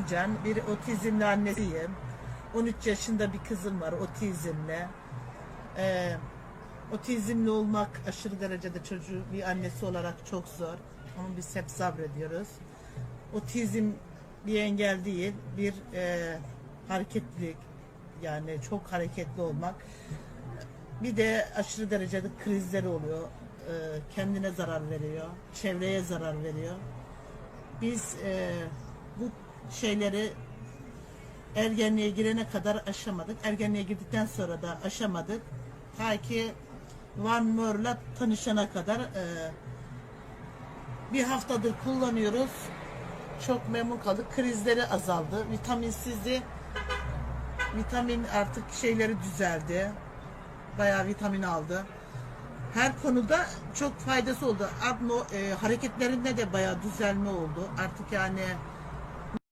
Gülcan. Bir otizmli annesiyim. 13 yaşında bir kızım var otizmle. Ee, otizmli olmak aşırı derecede çocuğu bir annesi olarak çok zor. Ama biz hep sabrediyoruz. Otizm bir engel değil, bir e, hareketlilik yani çok hareketli olmak. Bir de aşırı derecede krizleri oluyor. Ee, kendine zarar veriyor, çevreye zarar veriyor. Biz e, bu şeyleri ergenliğe girene kadar aşamadık. Ergenliğe girdikten sonra da aşamadık. Ta ki Van Moor'la tanışana kadar e, bir haftadır kullanıyoruz. Çok memnun kaldık. Krizleri azaldı. Vitaminsizliği vitamin artık şeyleri düzeldi. Bayağı vitamin aldı. Her konuda çok faydası oldu. Abno, e, hareketlerinde de bayağı düzelme oldu. Artık yani